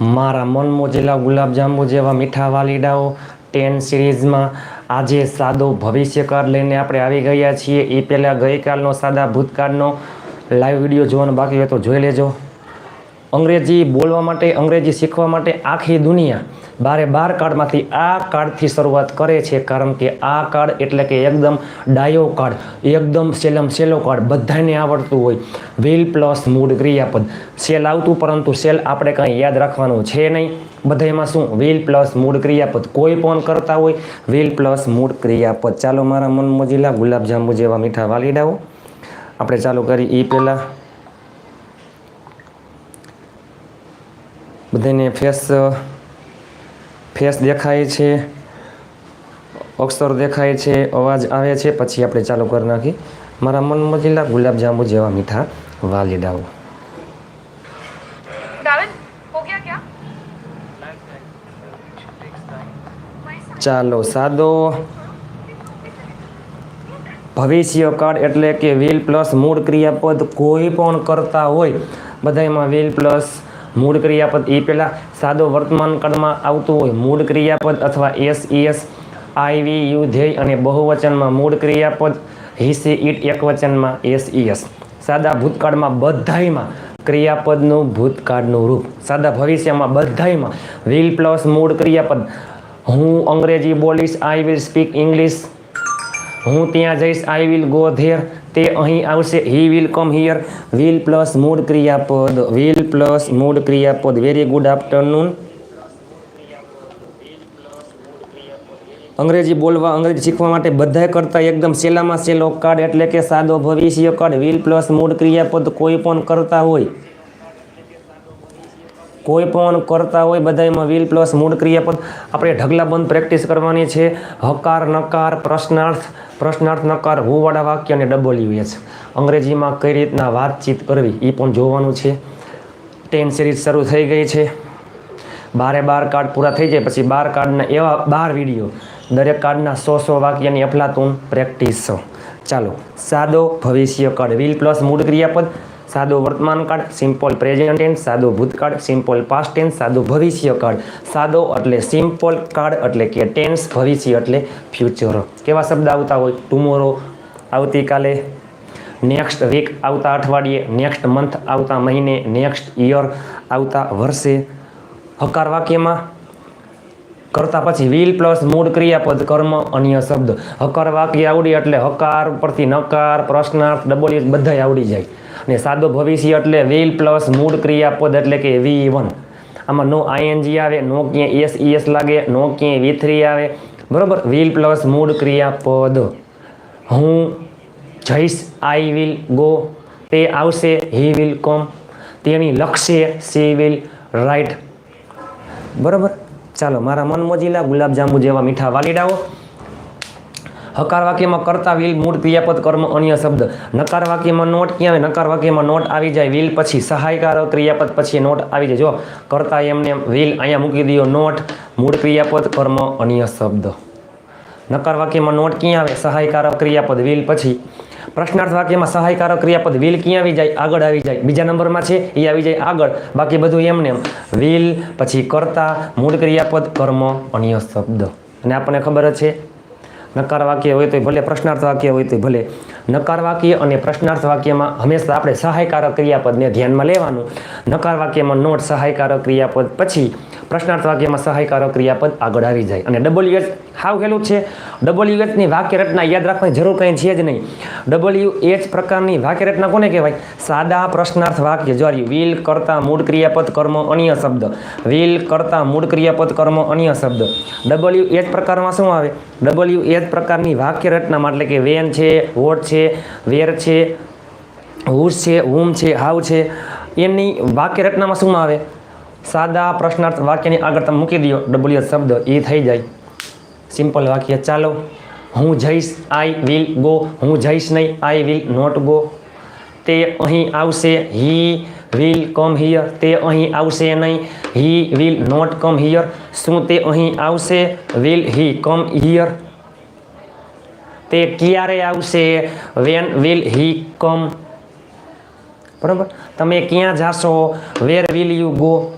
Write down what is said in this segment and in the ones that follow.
મારા મનમોજેલા ગુલાબજાંબુ જેવા મીઠા વાલીડાઓ ટેન સિરીઝમાં આજે સાદો ભવિષ્યકાળ લઈને આપણે આવી ગયા છીએ. એ પહેલાં ગઈકાલનો સાદા ભૂતકાળનો લાઈવ વીડિયો જોવાનો બાકી હોય તો જોઈ લેજો. અંગ્રેજી બોલવા માટે, અંગ્રેજી શીખવા માટે આખી દુનિયા બારે બાર કાર્ડમાંથી આ કાર્ડથી શરૂઆત કરે છે, કારણ કે આ કાર્ડ એટલે કે એકદમ ડાયો કાર્ડ, એકદમ સેલમ સેલો કાર્ડ, બધાને આવડતું હોય. વિલ પ્લસ મૂડ ક્રિયાપદ. સેલ આવતું, પરંતુ સેલ આપણે કાંઈ યાદ રાખવાનું છે નહીં. બધામાં શું? વિલ પ્લસ મૂળ ક્રિયાપદ. કોઈ પણ કરતા હોય વિલ પ્લસ મૂડ ક્રિયાપદ. ચાલો મારા મન મોજીલા ગુલાબજાંબુ જેવા મીઠા વાલીડાઓ. આપણે ચાલુ કરી એ પહેલાં. બધાને ફેસ ફેસ દેખાય છે અક્ષર દેખાય છે અવાજ આવે છે પછી આપણે ચાલુ કરી નાખીએ મારા મન મચેલા ગુલાબજાંબુ જેવા મીઠા વાલી વાલીડાઓ ચાલો સાદો. ભવિષ્ય કાળ એટલે કે વિલ પ્લસ મૂળ ક્રિયાપદ કોઈ પણ કરતા હોય બધામાં વિલ પ્લસ મૂળ ક્રિયાપદ એ પહેલાં સાદો વર્તમાન કાળમાં આવતું હોય મૂળ ક્રિયાપદ અથવા એસ એસ આઈવી યુ ધ્યેય અને બહુવચનમાં મૂળ ક્રિયાપદ, હિસી ઈટ એકવચનમાં એસ એસ સાદા ભૂતકાળમાં બધાયમાં ક્રિયાપદનું ભૂતકાળનું રૂપ. સાદા ભવિષ્યમાં બધાયમાં વિલ પ્લસ મૂળ ક્રિયાપદ. હું અંગ્રેજી બોલીશ, આઈ વિલ સ્પીક ઇંગ્લિશ. હું ત્યાં જઈશ, આઈ વિલ ગો ધેર. તે અહીં આવશે. He will come here will plus મૂળ ક્રિયાપદ. વિલ પ્લસ મૂળ ક્રિયાપદ. વેરી ગુડ આફ્ટરનૂન અંગ્રેજી બોલવા, અંગ્રેજી શીખવા માટે બધા કરતાં એકદમ સેલામાં સેલો કાર્ડ એટલે કે સાદો ભવિષ્ય કાર્ડ વિલ પ્લસ મૂળ ક્રિયાપદ કોઈ પણ કરતા હોય. કોઈ પણ કરતા હોય બધામાં વિલ પ્લસ મૂળ ક્રિયાપદ આપણે ઢગલાબંધ પ્રેક્ટિસ કરવાની છે. હકાર, નકાર, પ્રશ્નાર્થ પ્રશ્નાર્થ, નકાર, હોવાળા વાક્ય અને ડબલ એચ અંગ્રેજીમાં કઈ રીતના વાતચીત કરવી એ પણ જોવાનું છે. ટેન સિરીઝ શરૂ થઈ ગઈ છે. બારે બાર કાર્ડ પૂરા થઈ જાય પછી બાર કાર્ડના એવા બાર વીડિયો દરેક કાર્ડના સો સો વાક્યની અફલાતુન પ્રેક્ટિસ ચાલો, સાદો ભવિષ્ય કાર્ડ વિલ પ્લસ મૂળ ક્રિયાપદ. સાદો વર્તમાન કાળ સિમ્પલ પ્રેઝન્ટ ટેન્સ સાદો ભૂતકાળ સિમ્પલ પાસ્ટ ટેન્સ સાદો ભવિષ્ય કાળ સાદો એટલે સિમ્પલ કાળ એટલે કે ટેન્સ ભવિષ્ય એટલે ફ્યુચર કેવા શબ્દ આવતા હોય? ટુમોરો આવતીકાલે નેક્સ્ટ વીક આવતા અઠવાડિયે નેક્સ્ટ મંથ આવતા મહિને નેક્સ્ટ યર આવતા વર્ષે. હકાર વાક્યમાં કરતા પછી વિલ પ્લસ મૂળ ક્રિયાપદ કર્મ અન્ય શબ્દ. હકાર વાક્ય આવડી એટલે હકાર પરથી નકાર, પ્રશ્નાર્થ ડબલ બધા આવડી જાય. અને સાદો ભવિષ્ય એટલે વિલ પ્લસ મૂળ ક્રિયાપદ એટલે કે વી વન આમાં નો આઈએનજી આવે, નો ક્યાંય એસ ઈએસ લાગે, નો ક્યાંય વી થ્રી આવે. બરોબર? વિલ પ્લસ મૂળ ક્રિયાપદ. હું જઈશ આઈ વિલ ગો તે આવશે હી વિલ કોમ તેની લક્ષ્ય સી વિલ રાઈટ બરોબર? ચાલો, મારા મનમોજીલા ગુલાબજાંબુ જેવા મીઠા વાલીડાઓ હકાર વાક્યમાં કરતા વિલ મૂળ ક્રિયાપદ કર્મ અન્ય શબ્દ. નકાર વાક્યમાં નોટ ક્યાં આવે? નકાર વાક્યમાં નોટ આવી જાય, વિલ પછી સહાયકાર ક્રિયાપદ પછી નોટ આવી જાય. જો કરતા એમને વિલ અહીંયા મૂકી દો નોટ મૂળ ક્રિયાપદ કર્મ અન્ય શબ્દ. નકાર વાક્યમાં નોટ ક્યાં આવે? સહાયકારક ક્રિયાપદ, વિલ પછી. પ્રશ્નાર્થ વાક્યમાં સહાયકારક ક્રિયાપદ, વિલ ક્યાં આવી જાય? આગળ આવી જાય. બીજા નંબરમાં છે, એ આવી જાય આગળ. બાકી બધું એમને એમ વિલ પછી કરતા મૂળ ક્રિયાપદ કર્મ અન્ય શબ્દ. અને આપણને ખબર જ છે નકાર વાક્ય હોય તો ભલે પ્રશ્નાર્થ વાક્ય હોય તો ભલે. નકાર વાક્ય અને પ્રશ્નાર્થ વાક્યમાં હંમેશા આપણે સહાયકારક ક્રિયાપદને ધ્યાનમાં લેવાનું. નકાર વાક્યમાં નોટ સહાયકારક ક્રિયાપદ પછી પ્રશ્નાર્થ વાક્યમાં સહાયકારક ક્રિયાપદ આગળ આવી જાય. અને ડબલ્યુ એચ હાવ ખેલું છે. ડબલ્યુ એચની વાક્ય રચના યાદ રાખવાની જરૂર કંઈ છે જ નહીં. ડબલ્યુ એચ પ્રકારની વાક્ય રચના કોને કહેવાય? સાદા પ્રશ્નાર્થ વાક્ય. જોરી વિલ કરતા મૂળ ક્રિયાપદ કર્મ અન્ય શબ્દ. વિલ કરતા મૂળ ક્રિયાપદ કર્મ અન્ય શબ્દ. ડબલ્યુ એચ પ્રકારમાં શું આવે? ડબલ્યુ એચ પ્રકારની વાક્ય રચનામાં એટલે કે વેન છે વોટ છે વેર છે હુશ છે હુમ છે હાવ છે એની વાક્ય રચનામાં શું આવે? સાદા પ્રશ્નાર્થ વાક્યની આગળ તમે મૂકી દો ડબલ્યુ શબ્દ એ થઈ જાય. સિમ્પલ વાક્ય. ચાલો. હું જઈશ આઈ વિલ ગો હું જઈશ નહીં આઈ વિલ નોટ ગો તે અહીં આવશે. હી વિલ કમ હિયર તે અહીં આવશે નહીં. He will not come here શું તે અહીં આવશે? વિલ હી કમ હિયર તે ક્યારે આવશે? વેન વિલ હી કમ બરાબર? તમે ક્યાં જાશો? વેર વિલ યુ ગો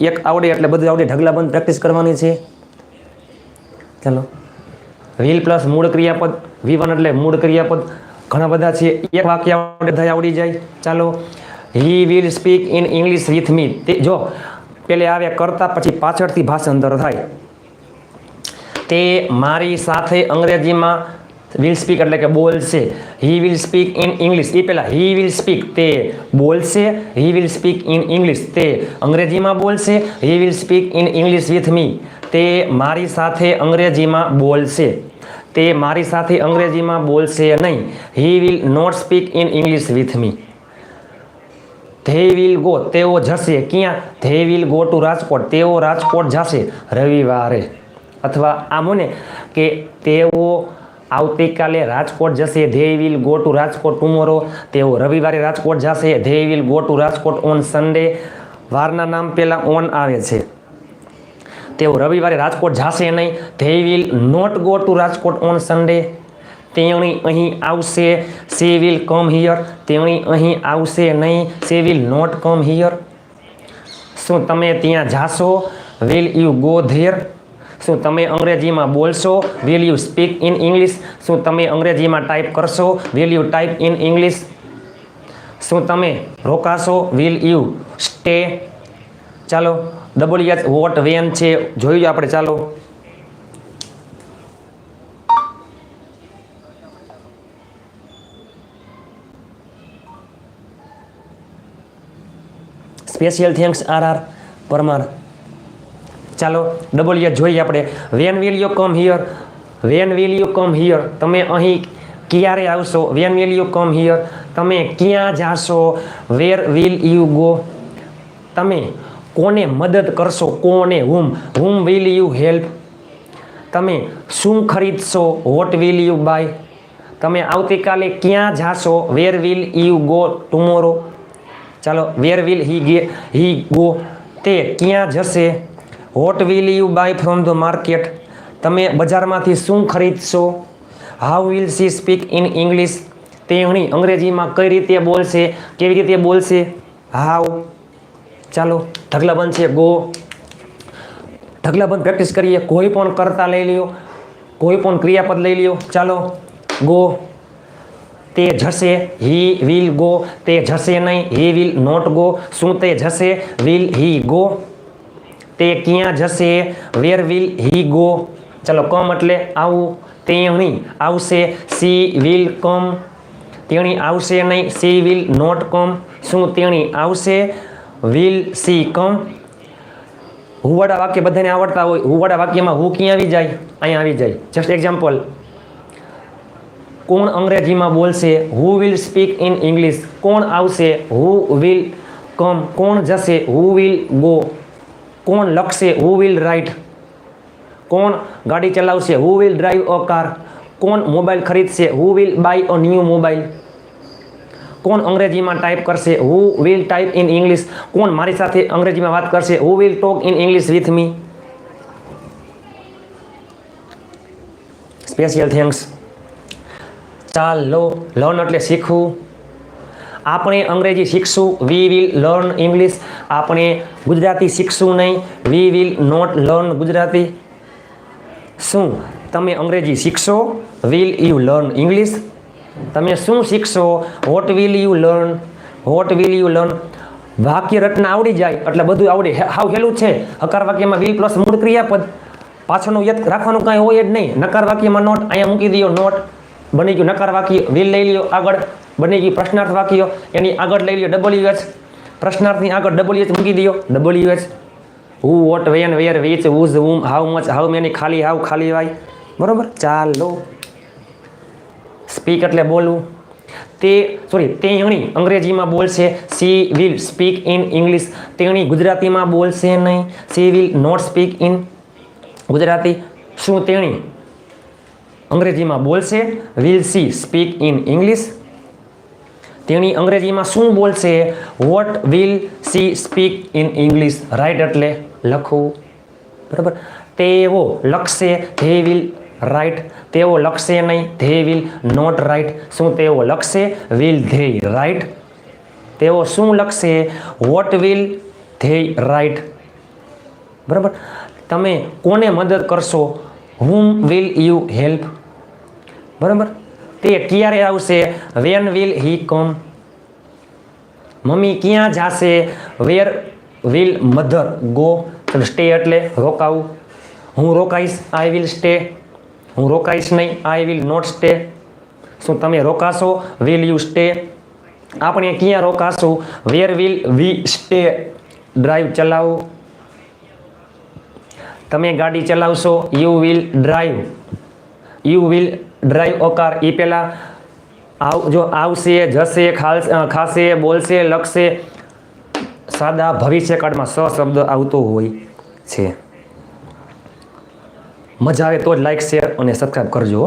એક આવડે એટલે બધું આવડે. ઢગલા બંધ પ્રેક્ટિસ કરવાની છે. ચાલો. વિલ પ્લસ મૂળ ક્રિયાપદ વી વન એટલે મૂળ ક્રિયાપદ. ઘણા બધા છે. એક વાક્ય આવડે, બધા આવડી જાય. ચાલો. He will speak in English with me તે જો, પેલે આવે, કરતા પછી પાછળથી ભાષાંતર થાય. તે મારી સાથે અંગ્રેજીમાં વિલ સ્પીક એટલે કે બોલશે. He will speak in English એ પહેલાં હી વિલ સ્પીક તે બોલશે. He will speak in English તે અંગ્રેજીમાં બોલશે. He will speak in English with me તે મારી સાથે અંગ્રેજીમાં બોલશે. તે મારી સાથે અંગ્રેજીમાં બોલશે નહીં. He will not speak in English with me they will go, તેઓ જશે. ક્યાં? They will go to Rajkot. તેઓ રાજકોટ જશે રવિવારે. અથવા આમ ને કે તેઓ આવતીકાલે રાજકોટ જશે. They will go to Rajkot tomorrow. તેઓ રવિવારે રાજકોટ જશે. They will go to Rajkot on Sunday. વારના નામ પહેલાં ઓન આવે છે. તેઓ રવિવારે રાજકોટ જશે નહીં. They will not go to Rajkot on Sunday. તેણી અહીં આવશે સી વિલ કમ હિયર તેણી અહીં આવશે નહીં. She will not come here શું તમે ત્યાં જાશો? વિલ યુ ગો ધેર શું તમે અંગ્રેજીમાં બોલશો? Will you speak in English શું તમે અંગ્રેજીમાં ટાઈપ કરશો? Will you type in English શું તમે રોકાશો? વિલ યુ સ્ટે ચાલો ડબલ એચ વોટ વેન છે જોયું આપણે, ચાલો. Special thanks R R Parmar. ચાલો ડબલ યર જોઈએ આપણે. When will you come here when will you come here તમે અહીં ક્યારે આવશો? When will you come here તમે ક્યાં જાશો? વેર વિલ યુ ગો તમે કોને મદદ કરશો? કોને whom whom will you help તમે શું ખરીદશો? વોટ વિલ યુ બાય તમે આવતીકાલે ક્યાં જાશો? Where will you go tomorrow ચાલો વેર વિલ હી ગે હી ગો તે ક્યાં જશે? What will you buy from the market તમે બજારમાંથી શું ખરીદશો? How will she speak in English તેણી અંગ્રેજીમાં કઈ રીતે બોલશે? કેવી રીતે બોલશે? હાઉ ચાલો, ઢગલાબંધ છે ગો ઢગલાબંધ પ્રેક્ટિસ કરીએ, કોઈ પણ કરતા લઈ લ્યો, કોઈ પણ ક્રિયાપદ લઈ લ્યો. ચાલો ગો તે જશે હી વિલ ગો તે જશે નહીં હી વિલ નોટ ગો શું તે જશે? વિલ હી ગો તે ક્યાં જશે? વેર વિલ હી ગો ચલો કમ એટલે આવું, તેણી આવશે સી વિલ કમ તેણી આવશે નહીં સી વિલ નોટ કમ શું તેણી આવશે? વિલ સી કમ હુવાડા વાક્ય બધાને આવડતા હોય, હુવાડા વાક્યમાં હું ક્યાં આવી જાય? અહીંયા આવી જાય. જસ્ટ એક્ઝામ્પલ કોણ અંગ્રેજીમાં બોલશે who will speak in English કોણ આવશે હુ વિલ કમ કોણ જશે હુ વિલ ગો કોણ લખશે હુ વિલ રાઇટ કોણ ગાડી ચલાવશે who will drive a car કોણ મોબાઈલ ખરીદશે who will buy a new mobile કોણ અંગ્રેજીમાં ટાઈપ કરશે who will type in English કોણ મારી સાથે અંગ્રેજીમાં વાત કરશે who will talk in English with me special thanks ચાલો લર્ન એટલે શીખવું. આપણે અંગ્રેજી શીખશું વી વિલ લર્ન ઇંગ્લિશ આપણે ગુજરાતી શીખશું નહીં we will not learn Gujarati. શું? તમે અંગ્રેજી શીખશો? વિલ યુ લર્ન ઇંગ્લિશ તમે શું શીખશો? What will you learn what will you learn વાક્ય રચના આવડી જાય, એટલે બધું આવડે. હાવ હેલું છે. હકાર વાક્યમાં વિલ પ્લસ મૂળ ક્રિયાપદ. પાછળનું યત રાખવાનું કાંઈ હોય જ નહીં. નકાર વાક્યમાં નોટ અહીંયા મૂકી દો નોટ બની ગયું નકાર વાક્ય વિલ લઈ લ્યો આગળ, બની ગયું પ્રશ્નાર્થ વાક્ય, એની આગળ લઈ લ્યો ડબલ્યુ એચ પ્રશ્નાર્થની આગળ ડબલ્યુ એચ મૂકી દો W H who what when where which whose whom how much how many ખાલી હાઉ ખાલી વાય. બરોબર? ચાલો. સ્પીક એટલે બોલવું. તે સોરી તેણી અંગ્રેજીમાં બોલશે she will speak in English તેણી ગુજરાતીમાં બોલશે નહીં. She will not speak in Gujarati. શું તેણી? અંગ્રેજીમાં બોલશે will she speak in English તેણી અંગ્રેજીમાં શું બોલશે? What will she speak in English right એટલે લખવું. બરાબર? તેઓ લખશે ધે વિલ રાઈટ તેઓ લખશે નહીં ધે વિલ નોટ રાઈટ શું તેઓ લખશે? વિલ ધે રાઈટ તેઓ શું લખશે? વોટ વિલ ધે રાઈટ બરાબર? તમે કોને મદદ કરશો? હુમ વિલ યુ હેલ્પ બરાબર? તે ક્યારે આવશે? When will he come mummy, ક્યાં જાશે? Where will mother go stay એટલે રોકાવું. હું રોકાઈશ આઈ વિલ સ્ટે હું રોકાઈશ નહીં આઈ વિલ નોટ સ્ટે શું તમે રોકાશો? વિલ યુ સ્ટે આપણે ક્યાં રોકાશું? Where will we stay drive ચલાવો. તમે ગાડી ચલાવશો? You will drive you will drive ઓકાર એ પહેલાં આવ, જો આવશે, જશે ખાશે, બોલશે, લખશે, સાદા ભવિષ્યકાળમાં સ શબ્દ આવતો હોય છે. મજા આવે તો જ લાઈક શેર અને સબસ્ક્રાઈબ કરજો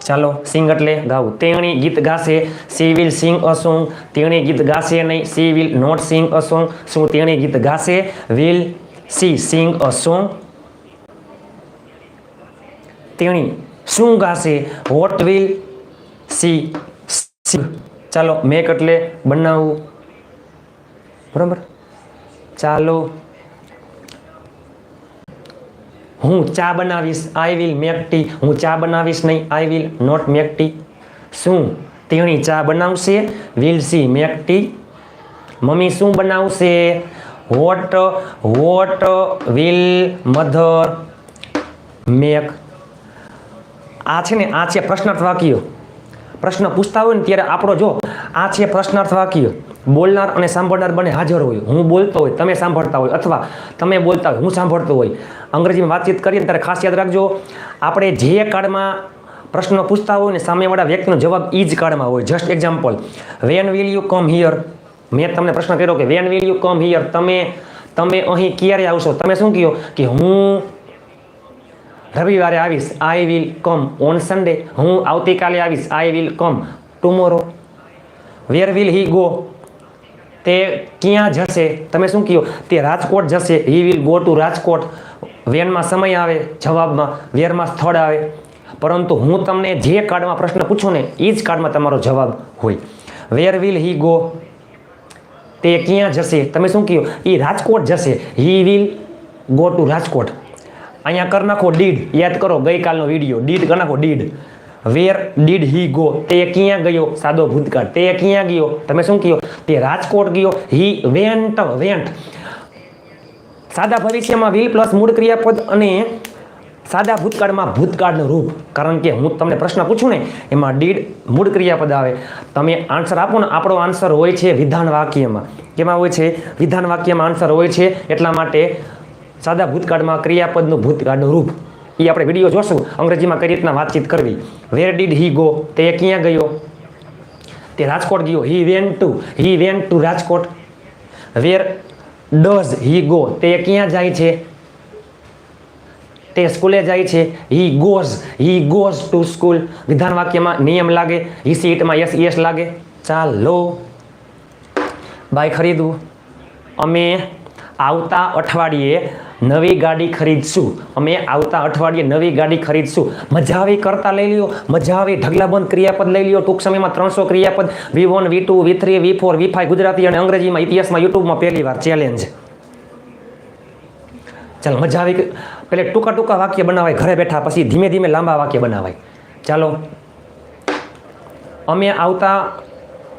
ચાલો સિંગ એટલે ગાવું. તેણી ગીત ગાશે સી વિલ સિંગ અ તેણી ગીત ગાશે નહીં she will not sing a શું તેણી ગીત ગાશે? વિલ સી સિંગ અ તેણી શું ગાશે વોટ વિલ સી સિંગ ચાલો મેક એટલે બનાવવું બરાબર ચાલો હું ચા બનાવીશ આઈ વિલ મેક ટી હું ચા બનાવીશ નહીં I will not make tea શું તેણી ચા બનાવશે will she make tea mummy શું બનાવશે what what will mother make આ છે ને, આ છે પ્રશ્નાર્થ વાક્ય પ્રશ્ન પૂછતા હોય ને ત્યારે આપણો જો, આ છે પ્રશ્નાર્થ વાક્ય બોલનાર અને સાંભળનાર બંને હાજર હોય. હું બોલતો હોય, તમે સાંભળતા હોય, અથવા તમે બોલતા હોય, હું સાંભળતો હોય. અંગ્રેજીમાં વાતચીત કરીએ ત્યારે ખાસ યાદ રાખજો, આપણે જે કાળમાં પ્રશ્ન પૂછતા હોય ને, સામેવાળા વ્યક્તિનો જવાબ એ જ કાળમાં હોય. Just example when will you come here મેં તમને પ્રશ્ન કર્યો કે when will you come here તમે તમે અહીં ક્યારે આવશો? તમે શું કહો? કે હું રવિવારે આવીશ I will come on Sunday હું આવતીકાલે આવીશ I will come tomorrow where will he go તે ક્યાં જશે? તમે શું કહો? તે રાજકોટ જશે. He will go to Rajkot. વેનમાં સમય આવે, જવાબમાં વેરમાં સ્થળ આવે. પરંતુ હું તમને જે કાર્ડમાં પ્રશ્ન પૂછું ને એ જ કાર્ડમાં તમારો જવાબ હોય. વેર વિલ હી ગો તે ક્યાં જશે? તમે શું કહો? એ રાજકોટ જશે. He will go to Rajkot. અહીંયા કર નાખો ડીડ યાદ કરો, ગઈકાલનો વીડિયો ડીડ કર નાખો did where did he go તે ક્યાં ગયો? સાદો ભૂતકાળ. તે ક્યાં ગયો? તમે શું કહો? તે રાજકોટ ગયો. હી વેન્ટ વેન્ટ સાદા ભવિષ્યમાં વિલ પ્લસ મૂળ ક્રિયાપદ અને સાદા ભૂતકાળમાં ભૂતકાળનું રૂપ. કારણ કે હું તમને પ્રશ્ન પૂછું ને, એમાં ડીડ મૂળ ક્રિયાપદ આવે. તમે આન્સર આપો ને, આપણો આન્સર હોય છે વિધાન વાક્યમાં. કેમાં હોય છે? વિધાન વાક્યમાં આન્સર હોય છે એટલા માટે સાદા ભૂતકાળમાં ક્રિયાપદનું ભૂતકાળનું રૂપ. એ આપણે વીડિયો જોશું, અંગ્રેજીમાં કઈ રીતના વાતચીત કરવી. વેર ડીડ હી ગો તે ક્યાં ગયો? તે રાજકોટ ગયો. He went to he went to Rajkot. Where does he go તે ક્યાં જાય છે? તે સ્કૂલે જાય છે. He goes he goes to school વિધાન વાક્યમાં નિયમ લાગે હી સીટમાં યસ યસ લાગે. ચાલો, બાય ખરીદવું. અમે આવતા અઠવાડિયે નવી ગાડી ખરીદશું. અમે આવતા અઠવાડિયે નવી ગાડી ખરીદશું. મજા આવી કરતા લઈ લ્યો. મજા આવી ઢગલાબંધ ક્રિયાપદ લઈ લ્યો. ટૂંક સમયમાં ત્રણસો ક્રિયાપદ. V one V two V three V four V five Gujarati અને અંગ્રેજીમાં ઇતિહાસમાં યુટ્યુબમાં પહેલી વાર ચેલેન્જ ચાલો, મજા આવી પેલે ટૂંકા ટૂંકા વાક્ય બનાવાય. ઘરે બેઠા પછી ધીમે ધીમે લાંબા વાક્ય બનાવાય. ચાલો. અમે આવતા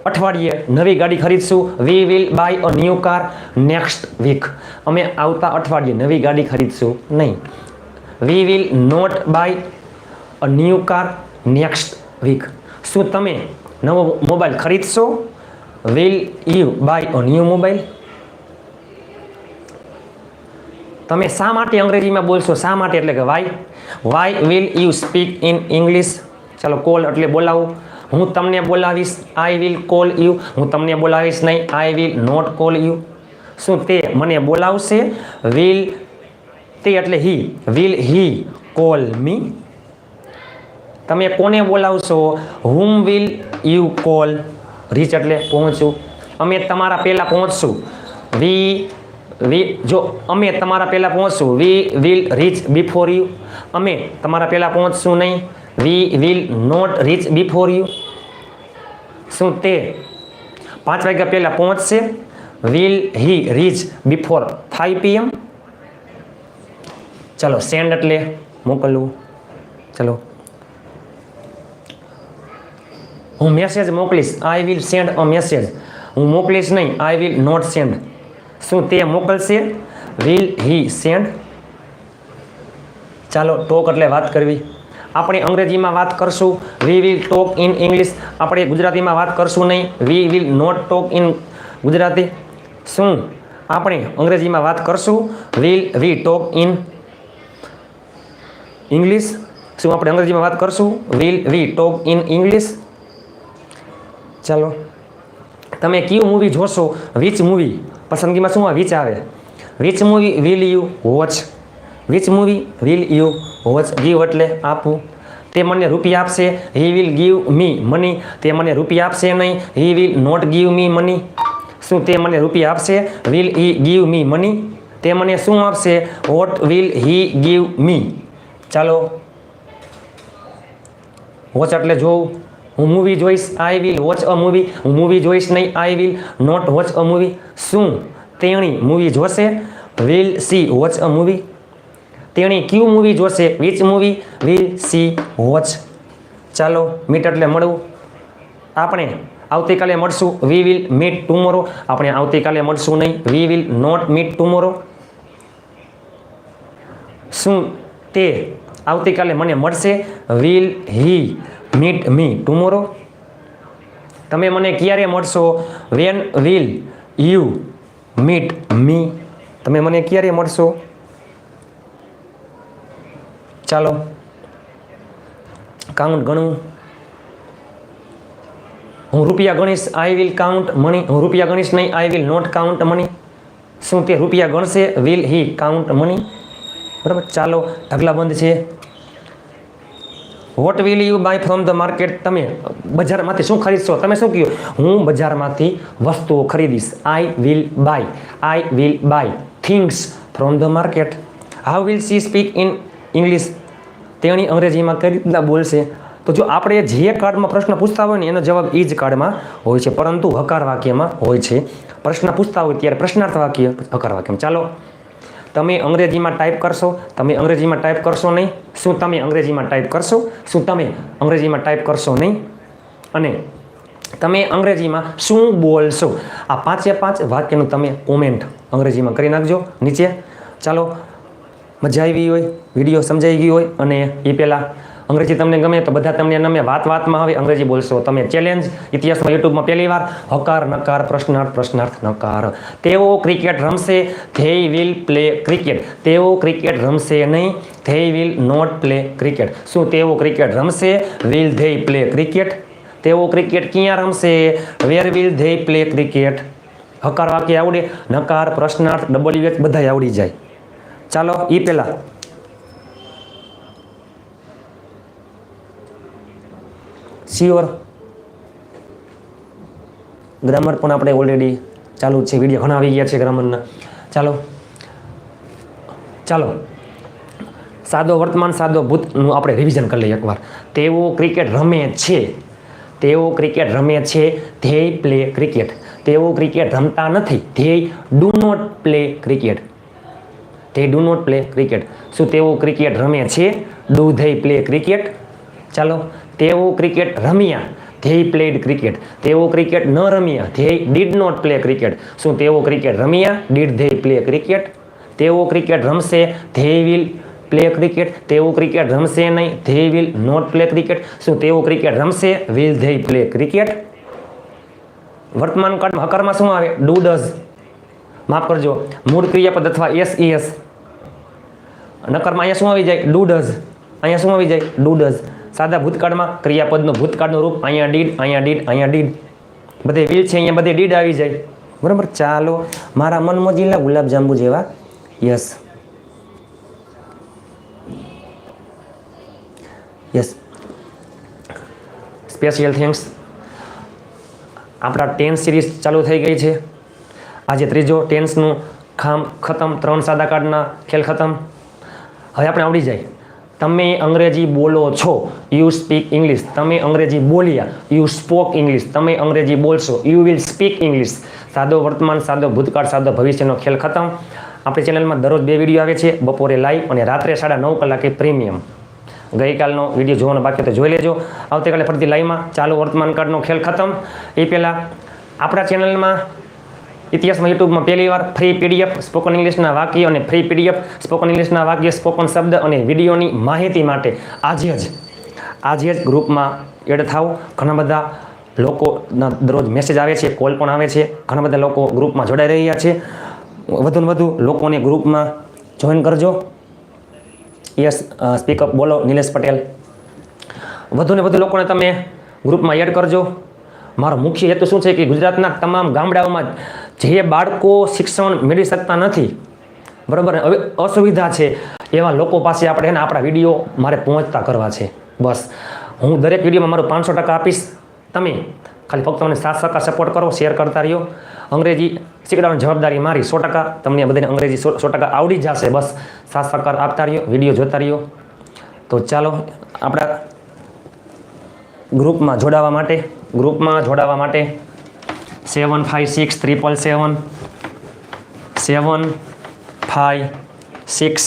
અઠવાડિયે નવી ગાડી ખરીદશું. We will buy a new car next week અમે આવતા અઠવાડિયે નવી ગાડી ખરીદશું. નહીં. We will not buy a new car next week શું તમે નવો mobile ખરીદશો? Will you buy a new mobile તમે શા માટે અંગ્રેજીમાં બોલશો? શા માટે? એટલે કે why why will you speak in English ચાલો કોલ એટલે બોલાવું. હું તમને બોલાવીશ આઈ વિલ કોલ યુ હું તમને બોલાવીશ નહીં I will not call you શું તે મને બોલાવશે? વિલ તે એટલે he will he call me તમે કોને બોલાવશો? Whom will you call reach એટલે પહોંચું. અમે તમારા પહેલાં પહોંચશું. વી વી જો અમે તમારા પહેલાં પહોંચશું we will reach before you અમે તમારા પહેલાં પહોંચશું નહીં. We will not reach before you શું તે? પાંચ વાગ્યા પહેલાં પહોંચશે. Will he reach before five PM ચલો સેન્ડ એટલે મોકલવું. ચલો. હું મેસેજ મોકલીશ. I will send a message હું મોકલીશ નહીં. આઈ વિલ નોટ સેન્ડ શું તે મોકલશે? વિલ હી સેન્ડ ચાલો ટોક એટલે વાત કરવી. આપણે અંગ્રેજીમાં વાત કરશું. We will talk in English આપણે ગુજરાતીમાં વાત કરશું નહીં. We will not talk in Gujarati. શું? આપણે અંગ્રેજીમાં વાત કરશું. Will we talk in English શું આપણે અંગ્રેજીમાં વાત કરશું? Will we talk in English ચાલો. તમે કયું મૂવી જોશો? વિચ મૂવી પસંદગીમાં શું વિચ આવે? Which movie will you watch which movie will you watch give એટલે આપવું તે મને રૂપિયા આપશે. He will give me money તે મને રૂપિયા આપશે નહીં. He will not give me money શું તે મને રૂપિયા આપશે? Will he give me money તે મને શું આપશે? What will he give me ચાલો. વોચ એટલે જોઉં. હું મૂવી જોઈશ. I will watch a movie હું મૂવી જોઈશ નહીં. I will not watch a movie શું તેણી મૂવી જોશે? Will she watch a movie તેણી ક્યુ મૂવી જોશે? Which movie will she watch ચાલો મીટ એટલે મળવું. આપણે આવતીકાલે મળશું. વી વિલ મીટ ટુમોરો આપણે આવતીકાલે મળશું નહીં. We will not meet tomorrow શું તે આવતીકાલે મને મળશે? Will he meet me tomorrow તમે મને ક્યારે મળશો? When will you meet me તમે મને ક્યારે મળશો? ચાલો. કાઉન્ટ ગણવું હું રૂપિયા ગણીશ આઈ વિલ કાઉન્ટ મની હું રૂપિયા ગણીશ નહીં I will not count money શું તે રૂપિયા ગણશે? વિલ હી કાઉન્ટ મની બરાબર? ચાલો, ઢગલા બંધ છે. What will you buy from the market તમે બજારમાંથી શું ખરીદશો? તમે શું કહ્યું હું બજારમાંથી વસ્તુઓ ખરીદીશ. I will buy I will buy things from the market how will she speak in English તેણી અંગ્રેજીમાં કઈ રીતના બોલશે? તો જો આપણે જે કાર્ડમાં પ્રશ્ન પૂછતા હોય ને, એનો જવાબ એ જ કાર્ડમાં હોય છે. પરંતુ હકાર વાક્યમાં હોય છે. પ્રશ્ન પૂછતા હોય ત્યારે પ્રશ્નાર્થ વાક્ય હકાર વાક્યમાં. ચાલો, તમે અંગ્રેજીમાં ટાઈપ કરશો. તમે અંગ્રેજીમાં ટાઈપ કરશો નહીં. શું તમે અંગ્રેજીમાં ટાઈપ કરશો? શું તમે અંગ્રેજીમાં ટાઈપ કરશો નહીં? અને તમે અંગ્રેજીમાં શું બોલશો? આ પાંચે પાંચ વાક્યનું તમે કોમેન્ટ અંગ્રેજીમાં કરી નાખજો નીચે. ચાલો મજા આવી હોય, વીડિયો સમજાઈ ગયો હોય અને એ પહેલાં અંગ્રેજી તમને ગમે તો બધા તમને નમે વાત વાતમાં હવે અંગ્રેજી બોલશો. તમે ચેલેન્જ ઇતિહાસમાં, યુટ્યુબમાં પહેલી વાર હકાર, નકાર, પ્રશ્નાર્થ પ્રશ્નાર્થ, નકાર. તેઓ ક્રિકેટ રમશે ધે વિલ પ્લે ક્રિકેટ તેઓ ક્રિકેટ રમશે નહીં they will not play cricket શું તેઓ ક્રિકેટ રમશે? વિલ ધે પ્લે ક્રિકેટ તેઓ ક્રિકેટ ક્યાં રમશે? Where will they play cricket હકાર વાક્ય આવડે? નકાર, પ્રશ્નાર્થ ડબલ એચ બધા આવડી જાય. ચાલો એ પહેલાં શ્યોર ગ્રામર પણ આપણે ઓલરેડી ચાલુ છે. વીડિયો ઘણા આવી ગયા છે ગ્રામરના ચાલો. ચાલો. સાદો વર્તમાન, સાદો ભૂતનું આપણે રિવિઝન કરી લઈએ એકવાર. તેઓ ક્રિકેટ રમે છે. તેઓ ક્રિકેટ રમે છે. ધ્યેય પ્લે ક્રિકેટ તેઓ ક્રિકેટ રમતા નથી. They do not play cricket they do not play cricket શું તેઓ ક્રિકેટ રમે છે? ડુ ધે પ્લે ક્રિકેટ ચાલો, તેઓ ક્રિકેટ રમ્યા ધ્યેય પ્લેડ ક્રિકેટ તેઓ ક્રિકેટ ન રમ્યા ધ્યેય ડીડ નોટ પ્લે ક્રિકેટ શું તેઓ ક્રિકેટ રમ્યા? ડીડ ધ્યેય પ્લે ક્રિકેટ તેઓ ક્રિકેટ રમશે ધ્યેય વિલ પ્લે ક્રિકેટ તેઓ ક્રિકેટ રમશે નહીં ધ્યેય વિલ નોટ પ્લે ક્રિકેટ શું તેઓ ક્રિકેટ રમશે? વિલ ધ્યેય પ્લે ક્રિકેટ વર્તમાન કાળમાં હકારમાં શું આવે? ડુ ડઝ માફ કરજો. મૂળ ક્રિયાપદ અથવા એસ એસ નકરમાં અહીંયા શું આવી જાય? ડુ અહીંયા શું આવી જાય? ડુ ડઝ સાદા ભૂતકાળમાં ક્રિયાપદનું ભૂતકાળનું રૂપ અહીંયા ડીડ અહીંયા ડીડ અહીંયા ડીડ. બધે વિલ છે અહીંયા બધે ડીડ આવી જાય. બરાબર? ચાલો. મારા મનમોજીલા ગુલાબ ગુલાબજાંબુ જેવા. યસ. યસ. સ્પેશિયલ થેન્ક્સ આપણા ટેન્સ સિરીઝ ચાલુ થઈ ગઈ છે. આજે ત્રીજો ટેન્સનું ખામ ખતમ, ત્રણ સાદા કાર્ડના ખેલ ખતમ. હવે આપણે આવડી જાય. તમે અંગ્રેજી બોલો છો યુ સ્પીક ઇંગ્લિશ તમે અંગ્રેજી બોલ્યા યુ સ્પોક ઇંગ્લિશ તમે અંગ્રેજી બોલશો યુ વિલ સ્પીક ઇંગ્લિશ સાદો વર્તમાન, સાદો ભૂતકાળ, સાદો ભવિષ્યનો ખેલ ખતમ. આપણી ચેનલમાં દરરોજ બે વીડિયો આવે છે, બપોરે લાઈવ અને રાત્રે સાડા નવ કલાકે પ્રીમિયમ ગઈકાલનો વીડિયો જોવાનો બાકી તો જોઈ લેજો. આવતીકાલે ફરીથી લાઈવમાં ચાલુ વર્તમાન કાર્ડનો ખેલ ખતમ. એ પહેલાં આપણા ચેનલમાં ઇતિહાસમાં યુટ્યુબમાં પહેલી વાર ફ્રી પીડીએફ સ્પોકન ઇંગ્લિશના વાક્ય અને ફ્રી પીડીએફ સ્પોકન ઇંગ્લિશના વાક્ય સ્પોકન શબ્દ અને વિડીયોની માહિતી માટે આજે જ આજે જ ગ્રુપમાં એડ થાવ ઘણા બધા લોકોના દરરોજ મેસેજ આવે છે કોલ પણ આવે છે. ઘણા બધા લોકો ગ્રુપમાં જોડાઈ રહ્યા છે. વધુ ને વધુ લોકોને ગ્રુપમાં જોઈન કરજો. યસ સ્પીકઅપ બોલો, નિલેશ પટેલ. વધુ ને વધુ લોકોને તમે ગ્રુપમાં એડ કરજો. મારો મુખ્ય હેતુ શું છે કે ગુજરાતના તમામ ગામડાઓમાં જે બાળકો શિક્ષણ મેળવી શકતા નથી, બરાબર? હવે અસુવિધા છે. એવા લોકો પાસે આપણે એને આપણા વીડિયો મારે પહોંચતા કરવા છે. બસ. હું દરેક વિડીયોમાં મારું પાંચસો ટકા આપીશ. તમે ખાલી ફક્ત મને સાત ટકા સપોર્ટ કરો શેર કરતા રહ્યો. અંગ્રેજી શીખડાવવાની જવાબદારી મારી સો ટકા. તમને બધાને અંગ્રેજી સો ટકા આવડી જશે. બસ. સાત સહકાર આપતા રહ્યો, વીડિયો જોતા રહ્યો. તો ચાલો, આપણા ગ્રુપમાં જોડાવા માટે, ગ્રુપમાં જોડાવા માટે seven five six triple seven seven five six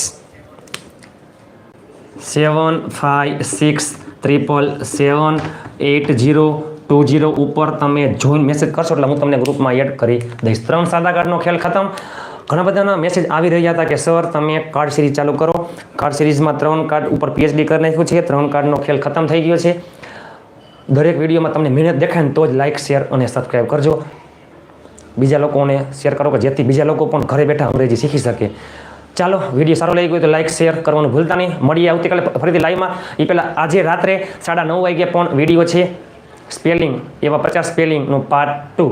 seven five six triple seven eight zero two zero ઉપર તમે જોઈન મેસેજ કરશો એટલે હું તમને ગ્રુપમાં એડ કરી દઈશ. ત્રણ સાદા કાર્ડનો ખેલ ખતમ. ઘણા બધાના મેસેજ આવી રહ્યા હતા કે સર તમે કાર્ડ સિરીઝ ચાલુ કરો. કાર્ડ સિરીઝમાં ત્રણ કાર્ડ ઉપર પીએચડી કરી નાખ્યું છે. ત્રણ કાર્ડનો ખેલ ખતમ થઈ ગયો છે. દરેક વિડીયોમાં તમને મહેનત દેખાય ને તો જ લાઇક શેર અને સબસ્ક્રાઈબ કરજો. બીજા લોકોને શેર કરો કે જેથી બીજા લોકો પણ ઘરે બેઠા અંગ્રેજી શીખી શકે. ચાલો, વીડિયો સારો લાગી ગયો તો લાઇક શેર કરવાનું ભૂલતા નહીં. મળીએ આવતીકાલે ફરીથી લાઈવમાં એ પહેલાં આજે રાત્રે સાડા નવ વાગ્યે પણ વીડિયો છે. સ્પેલિંગ એવા પચાસ સ્પેલિંગનું પાર્ટ ટુ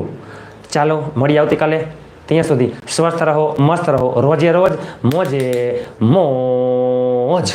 ચાલો, મળીએ આવતીકાલે. ત્યાં સુધી સ્વસ્થ રહો, મસ્ત રહો. રોજે રોજ, મોજે મોજ.